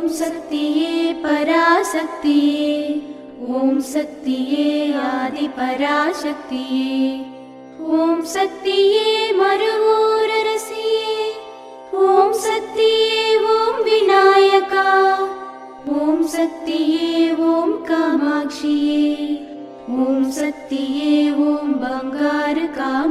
ॐ शक्तिये पराशक्तिये ॐ शक्तिये आदिपराशक्तिये ॐ शक्तिये मरुमोरसि ॐ शक्तिये ॐ विनायका ॐ शक्तिये ॐ कामाक्षिये ॐ शक्तिये ॐ बङ्गारकामाक्षिये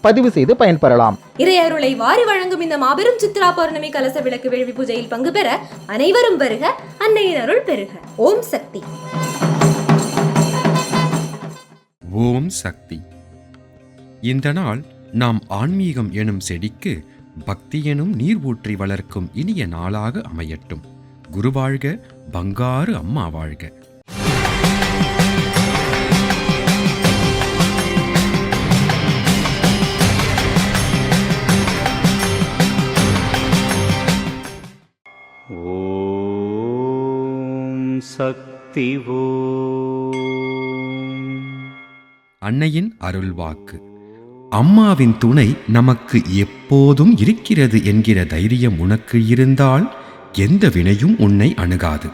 பதிவு செய்து பயன்பெறலாம். இறையருளை வாரி வழங்கும் இந்த மாபெரும் சித்ரா பௌர்ணமி கலச விளக்கு வேள்வி பூஜையில் பங்கு பெற அனைவரும் வருக அன்னையின் அருள் பெறுக. ஓம் சக்தி. ஓம் சக்தி. இந்த நாள் நாம் ஆன்மீகம் எனும் செடிக்கு பக்தி எனும் நீர் ஊற்றி வளர்க்கும் இனிய நாளாக அமையட்டும். குருவாழ்க பங்காரு அம்மா வாழ்க. சக்தி அன்னையின் அருள்வாக்கு. அம்மாவின் துணை நமக்கு எப்போதும் இருக்கிறது என்கிற தைரியம் உனக்கு இருந்தால் எந்த வினையும் உன்னை அணுகாது.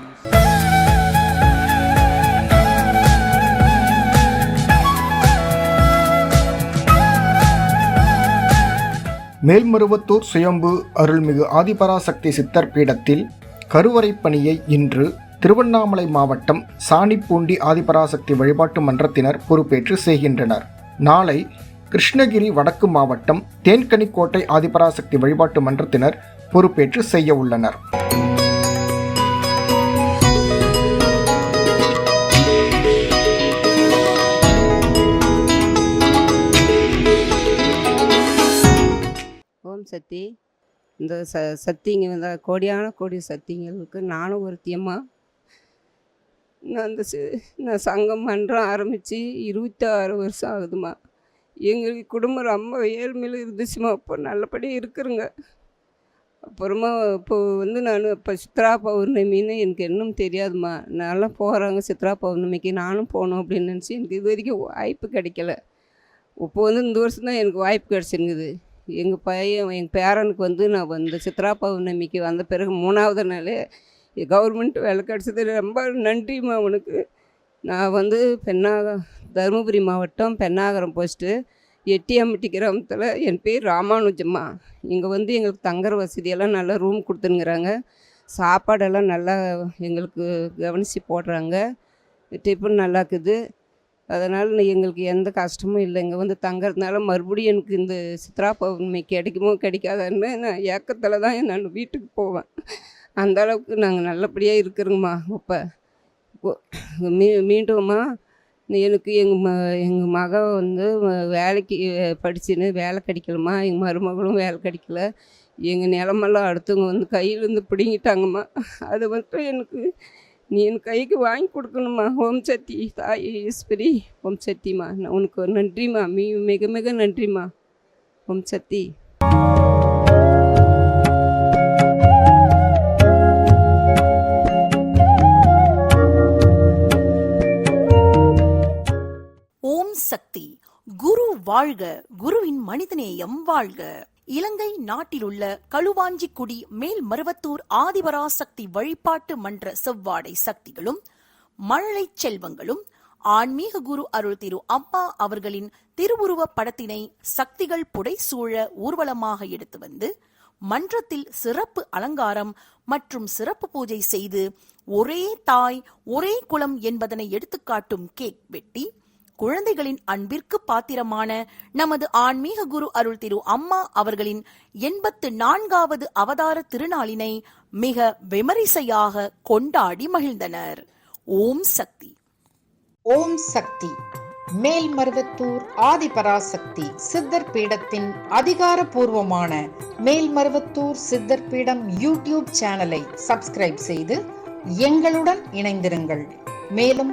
மேல்மருவத்தூர் சுயம்பு அருள்மிகு ஆதிபராசக்தி சித்தர் பீடத்தில் கருவறை பணியை இன்று திருவண்ணாமலை மாவட்டம் சாணிப்பூண்டி ஆதிபராசக்தி வழிபாட்டு மன்றத்தினர் பொறுப்பேற்று செய்கின்றனர். நாளை கிருஷ்ணகிரி வடக்கு மாவட்டம் தேன்கனிக்கோட்டை ஆதிபராசக்தி வழிபாட்டு மன்றத்தினர் பொறுப்பேற்று செய்ய உள்ளனர். ஓம் சக்தி. இந்த ச சக்திங்க இந்த கோடியான கோடி சக்திங்களுக்கு நானும் ஒருத்தியம்மா. நான் அந்த சி- நான் சங்கம் மன்றம் ஆரம்பித்து இருபத்தாறு வருஷம் ஆகுதும்மா. எங்களுக்கு குடும்பம் ரொம்ப ஏழ்மையில் இருந்துச்சுமா அப்போ நல்லபடியாக இருக்கிறேங்க. அப்புறமா இப்போ வந்து நான் இப்போ சித்ரா பௌர்ணமின்னு எனக்கு இன்னும் தெரியாதும்மா. நல்லா போகிறாங்க சித்ரா பௌர்ணமிக்கு. நானும் போகணும் அப்படின்னு நினச்சி எனக்கு இது வரைக்கும் வாய்ப்பு கிடைக்கல. இப்போ வந்து இந்த வருஷம் தான் எனக்கு வாய்ப்பு கிடச்சிருக்குது. எங்கள் பையன் எங்கள் பேரனுக்கு வந்து நான் வந்து சித்ரா பௌர்ணமிக்கு வந்த பிறகு மூணாவது நாளே கவர்மெண்ட் வேலை கிடச்சது. ரொம்ப நன்றிம்மா உனக்கு. நான் வந்து பெண்ணாக தருமபுரி மாவட்டம் பெண்ணாகரம் போஸ்ட்டு எட்டியாம்பட்டி கிராமத்தில் என் பேர் ராமானுஜம்மா. இங்கே வந்து எங்களுக்கு தங்குற வசதியெல்லாம் நல்லா ரூம் கொடுத்துனுங்கிறாங்க சாப்பாடெல்லாம் நல்லா எங்களுக்கு கவனித்து போடுறாங்க. டிஃபன் நல்லா இருக்குது. அதனால் எங்களுக்கு எந்த கஷ்டமும் இல்லை. இங்கே வந்து தங்கறதுனால மறுபடியும் எனக்கு இந்த சித்ரா பௌர்ணமி கிடைக்குமோ கிடைக்காதான்னு நான் ஏக்கத்தில் தான் நான் வீட்டுக்கு போவேன். அந்த அளவுக்கு நாங்கள் நல்லபடியாக இருக்கிறோங்கம்மா இப்போ மீ மீண்டும்மா எனக்கு எங்கள் ம எங்கள் மகன் வந்து வேலைக்கு படிச்சுன்னு வேலை கிடைக்கலம்மா எங்கள் மருமகளும் வேலை கிடைக்கல. எங்கள் நிலமெல்லாம் அடுத்தவங்க வந்து கையிலேருந்து பிடுங்கிட்டாங்கம்மா. அது மட்டும் எனக்கு நீ என் கைக்கு வாங்கி கொடுக்கணுமா ஓம் சக்தி. தாய் ஈஸ்வரி ஓம் சக்திம்மா. நான் உனக்கு நன்றிம்மா. மீ மிக மிக நன்றிம்மா. ஓம் சக்தி. வாழ்க குருவின் மனிதநேயம் வாழ்க. இலங்கை நாட்டிலுள்ள களுவாஞ்சிக்குடி மேல் மருவத்தூர் ஆதிபராசக்தி வழிபாட்டு மன்ற செவ்வாடை சக்திகளும் மழலை செல்வங்களும் ஆன்மீக குரு அருள் திரு அம்மா அவர்களின் திருவுருவப் படத்தினை சக்திகள் புடை சூழ ஊர்வலமாக எடுத்து வந்து மன்றத்தில் சிறப்பு அலங்காரம் மற்றும் சிறப்பு பூஜை செய்து ஒரே தாய் ஒரே குலம் என்பதனை எடுத்துக்காட்டும் கேக் வெட்டி குழந்தைகளின் அன்பிற்கு பாத்திரமான நமது ஆன்மீக குரு அருள் திரு அம்மா அவர்களின் எண்பத்து நான்காவது அவதார திருநாளினை மிக விமரிசையாக கொண்டாடி மகிழ்ந்தனர். ஓம் சக்தி. ஓம் சக்தி. மேல்மருவத்தூர் ஆதிபராசக்தி சித்தர் பீடத்தின் அதிகாரபூர்வமான மேல்மருவத்தூர் சித்தர் பீடம் யூடியூப் சேனலை சப்ஸ்கிரைப் செய்து எங்களுடன் இணைந்திருங்கள். மேலும்